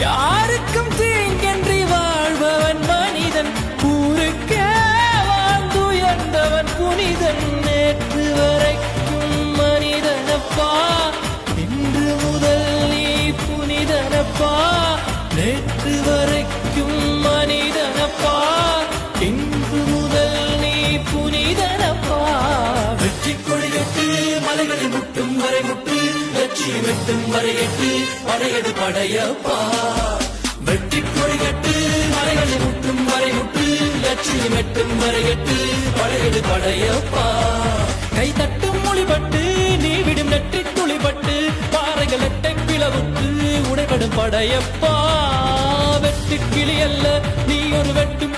யாருக்கும் தீங்கன்றி வாழ்பவன் மனிதன் ஊருக்கே வாழ்ந்துயர்ந்தவன் புனிதன். நேற்று வரைக்கும் மனிதனப்பா இன்று முதல் நீ புனிதனப்பா. நேற்று வரைக்கும் மனிதனப்பா இன்று முதல் நீ புனிதனப்பா. வெற்றி கொடிகட்டு மலைகளை முட்டும் வரை முட்டு. வெற்றி எட்டும் வரையட்டு படையடு படையப்பா. வெட்டி கொடிகட்டு மலைகளை முட்டும் வரை முட்டு லட்சுமி வெட்டும் வரை எட்டு படையப்பா. கை தட்டும் மொழிபட்டு நீ விடும் நெற்றி துளிபட்டு பாறைகள் எட்டை பிளவுட்டு உடைபடும் படையப்பா. வெட்டு கிளி அல்ல நீ ஒரு வெட்டும்